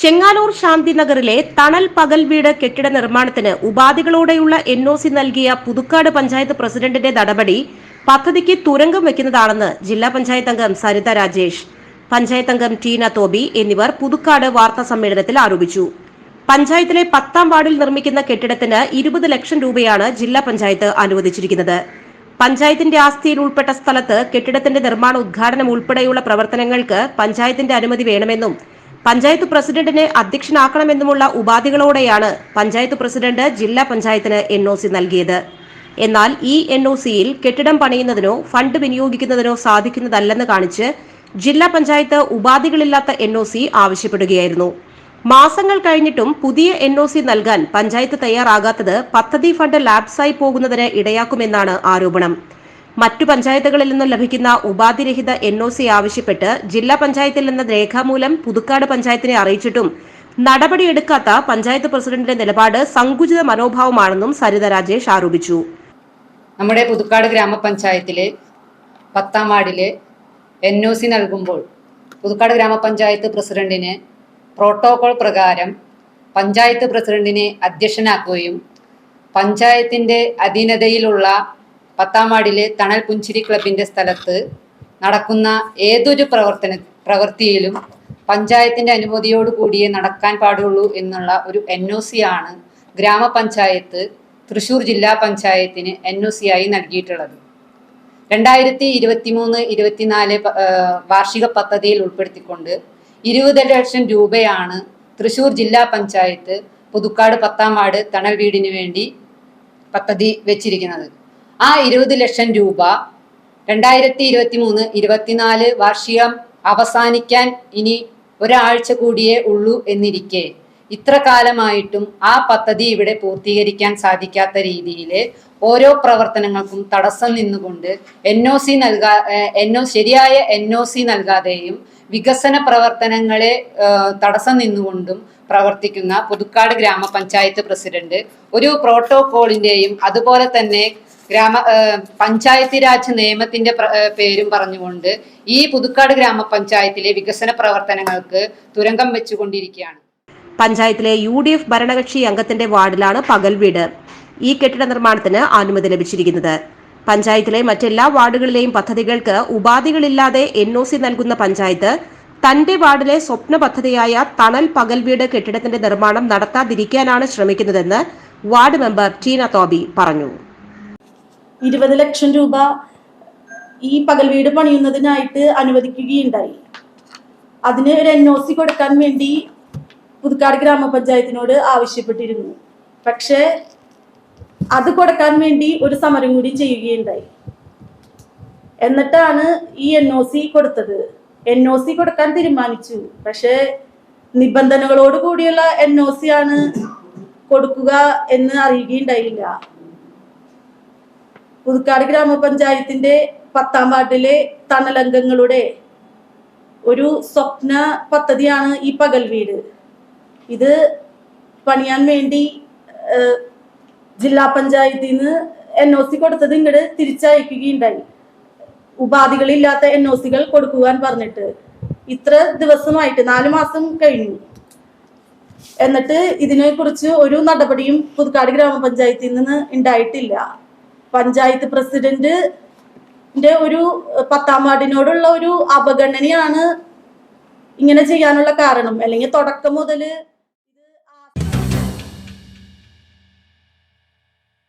ചെങ്ങാലൂർ ശാന്തിനഗറിലെ തണൽ പകൽ വീട് കെട്ടിട നിർമ്മാണത്തിന് ഉപാധികളോടെയുള്ള എൻ ഒ സി നൽകിയ പുതുക്കാട് പഞ്ചായത്ത് പ്രസിഡന്റിന്റെ നടപടി പദ്ധതിക്ക് തുരങ്കം വെക്കുന്നതാണെന്ന് ജില്ലാ പഞ്ചായത്ത് അംഗം സരിത രാജേഷ് പഞ്ചായത്ത് അംഗം ടീന തോബി എന്നിവർ പുതുക്കാട് വാർത്താ സമ്മേളനത്തിൽ ആരോപിച്ചു. പഞ്ചായത്തിലെ പത്താം വാർഡിൽ നിർമ്മിക്കുന്ന കെട്ടിടത്തിന് ഇരുപത് ലക്ഷം രൂപയാണ് ജില്ലാ പഞ്ചായത്ത് അനുവദിച്ചിരിക്കുന്നത്. പഞ്ചായത്തിന്റെ ആസ്തിയിൽ ഉൾപ്പെട്ട സ്ഥലത്ത് കെട്ടിടത്തിന്റെ നിർമ്മാണ ഉദ്ഘാടനം ഉൾപ്പെടെയുള്ള പ്രവർത്തനങ്ങൾക്ക് പഞ്ചായത്തിന്റെ അനുമതി വേണമെന്നും പഞ്ചായത്ത് പ്രസിഡന്റിനെ അധ്യക്ഷനാക്കണമെന്നുമുള്ള ഉപാധികളോടെയാണ് പഞ്ചായത്ത് പ്രസിഡന്റ് ജില്ലാ പഞ്ചായത്തിന് എൻ ഒ സി നൽകിയത്. എന്നാൽ ഈ എൻ ഒ സിയിൽ കെട്ടിടം പണിയുന്നതിനോ ഫണ്ട് വിനിയോഗിക്കുന്നതിനോ സാധിക്കുന്നതല്ലെന്ന് കാണിച്ച് ജില്ലാ പഞ്ചായത്ത് ഉപാധികളില്ലാത്ത എൻ ഒ സി ആവശ്യപ്പെടുകയായിരുന്നു. മാസങ്ങൾ കഴിഞ്ഞിട്ടും പുതിയ എൻ ഒ സി നൽകാൻ പഞ്ചായത്ത് തയ്യാറാകാത്തത് പദ്ധതി ഫണ്ട് ലാപ്സായി പോകുന്നതിന് ഇടയാക്കുമെന്നാണ് ആരോപണം. മറ്റു പഞ്ചായത്തുകളിൽ നിന്നും ലഭിക്കുന്ന ഉപാധിരഹിത എൻ ഒ സി ആവശ്യപ്പെട്ട് ജില്ലാ പഞ്ചായത്തിൽ നിന്ന് രേഖാമൂലം പുതുക്കാട് പഞ്ചായത്തിനെ അറിയിച്ചിട്ടും നടപടിയെടുക്കാത്ത പഞ്ചായത്ത് പ്രസിഡന്റിന്റെ നിലപാട് സങ്കുചിത മനോഭാവമാണെന്നും സരിത രാജേഷ് ആരോപിച്ചു. നമ്മുടെ പുതുക്കാട് ഗ്രാമപഞ്ചായത്തിലെ പത്താം വാർഡിലെ എൻ ഒ സി നൽകുമ്പോൾ പുതുക്കാട് ഗ്രാമപഞ്ചായത്ത് പ്രസിഡന്റിന് പ്രോട്ടോകോൾ പ്രകാരം പഞ്ചായത്ത് പ്രസിഡന്റിനെ അധ്യക്ഷനാക്കുകയും പഞ്ചായത്തിന്റെ അധീനതയിലുള്ള പത്താം തണൽ പുഞ്ചിരി ക്ലബിന്റെ സ്ഥലത്ത് നടക്കുന്ന ഏതൊരു പ്രവർത്തന പ്രവൃത്തിയിലും പഞ്ചായത്തിന്റെ അനുമതിയോട് കൂടിയേ നടക്കാൻ പാടുള്ളൂ എന്നുള്ള ഒരു എൻ ഒ സി ആണ് ഗ്രാമപഞ്ചായത്ത് തൃശൂർ ജില്ലാ പഞ്ചായത്തിന് എൻ ഒ സി ആയി നൽകിയിട്ടുള്ളത്. രണ്ടായിരത്തി ഇരുപത്തി മൂന്ന് ഇരുപത്തിനാല് വാർഷിക പദ്ധതിയിൽ ഉൾപ്പെടുത്തിക്കൊണ്ട് ഇരുപത് ലക്ഷം രൂപയാണ് തൃശൂർ ജില്ലാ പഞ്ചായത്ത് പുതുക്കാട് പത്താം വാർഡ് തണൽ വീടിന് വേണ്ടി പദ്ധതി വെച്ചിരിക്കുന്നത്. ആ ഇരുപത് ലക്ഷം രൂപ രണ്ടായിരത്തി ഇരുപത്തി മൂന്ന് ഇരുപത്തിനാല് വാർഷികം അവസാനിക്കാൻ ഇനി ഒരാഴ്ച കൂടിയേ ഉള്ളൂ എന്നിരിക്കെ. ഇത്ര കാലമായിട്ടും ആ പദ്ധതി ഇവിടെ പൂർത്തീകരിക്കാൻ സാധിക്കാത്ത രീതിയിൽ ഓരോ പ്രവർത്തനങ്ങൾക്കും തടസ്സം നിന്നുകൊണ്ട് എൻ ഒ സി നൽകാ എൻ ഒ ശരിയായ എൻ ഒ സി നൽകാതെയും വികസന പ്രവർത്തനങ്ങളെ തടസ്സം നിന്നുകൊണ്ടും പ്രവർത്തിക്കുന്ന പുതുക്കാട് ഗ്രാമപഞ്ചായത്ത് പ്രസിഡന്റ് ഒരു പ്രോട്ടോകോളിന്റെയും അതുപോലെ തന്നെ ഗ്രാമ പഞ്ചായത്തി രാജ് നിയമത്തിന്റെ പ്ര- പറഞ്ഞുകൊണ്ട് ഈ പുതുക്കാട് ഗ്രാമപഞ്ചായത്തിലെ വികസന പ്രവർത്തനങ്ങൾക്ക് തുരങ്കം വെച്ചുകൊണ്ടിരിക്കുകയാണ്. പഞ്ചായത്തിലെ യു ഡി എഫ് ഭരണകക്ഷി അംഗത്തിന്റെ വാർഡിലാണ് പകൽ വീട്. ഈ കെട്ടിട നിർമ്മാണത്തിന് അനുമതി ലഭിച്ചിരിക്കുന്നത്. പഞ്ചായത്തിലെ മറ്റെല്ലാ വാർഡുകളിലെയും പദ്ധതികൾക്ക് ഉപാധികളില്ലാതെ എൻ ഒ സി നൽകുന്ന പഞ്ചായത്ത് തന്റെ വാർഡിലെ സ്വപ്ന പദ്ധതിയായ തണൽ പകൽ വീട് കെട്ടിടത്തിന്റെ നിർമ്മാണം നടത്താതിരിക്കാനാണ് ശ്രമിക്കുന്നതെന്ന് വാർഡ് മെമ്പർ ടീന തോബി പറഞ്ഞു. ഇരുപത് ലക്ഷം രൂപ ഈ പകൽ വീട് പണിയുന്നതിനായിട്ട് അനുവദിക്കുകയുണ്ടായി. അതിന് ഒരു എൻ ഒ സി കൊടുക്കാൻ വേണ്ടി പുതുക്കാട് ഗ്രാമപഞ്ചായത്തിനോട് ആവശ്യപ്പെട്ടിരുന്നു. പക്ഷേ അത് കൊടുക്കാൻ വേണ്ടി ഒരു സമരം കൂടി ചെയ്യുകയുണ്ടായി. എന്നിട്ടാണ് ഈ എൻ ഒ സി കൊടുത്തത്. എൻ ഒ സി കൊടുക്കാൻ തീരുമാനിച്ചു. പക്ഷേ നിബന്ധനകളോട് കൂടിയുള്ള എൻ ഒ സി ആണ് കൊടുക്കുക എന്ന് അറിയുകയുണ്ടായില്ല. പുതുക്കാട് ഗ്രാമപഞ്ചായത്തിന്റെ പത്താം വാർഡിലെ തണലംഗങ്ങളുടെ ഒരു സ്വപ്ന പദ്ധതിയാണ് ഈ പകൽ വീട്. ഇത് പണിയാൻ വേണ്ടി ജില്ലാ പഞ്ചായത്തിൽ നിന്ന് എൻ ഒ സി കൊടുത്തത് ഇങ്ങോട്ട് തിരിച്ചയക്കുകയുണ്ടായി. ഉപാധികളില്ലാത്ത എൻ ഒ സികൾ കൊടുക്കുവാൻ പറഞ്ഞിട്ട് ഇത്ര ദിവസമായിട്ട് നാല് മാസം കഴിഞ്ഞു. എന്നിട്ട് ഇതിനെക്കുറിച്ച് ഒരു നടപടിയും പുതുക്കാട് ഗ്രാമപഞ്ചായത്തിൽ നിന്ന് ഉണ്ടായിട്ടില്ല. പഞ്ചായത്ത് പ്രസിഡന്റ് ഒരു പത്താം വാർഡിനോടുള്ള ഒരു അവഗണനയാണ് ഇങ്ങനെ ചെയ്യാനുള്ള കാരണം. അല്ലെങ്കിൽ തുടക്കം മുതൽ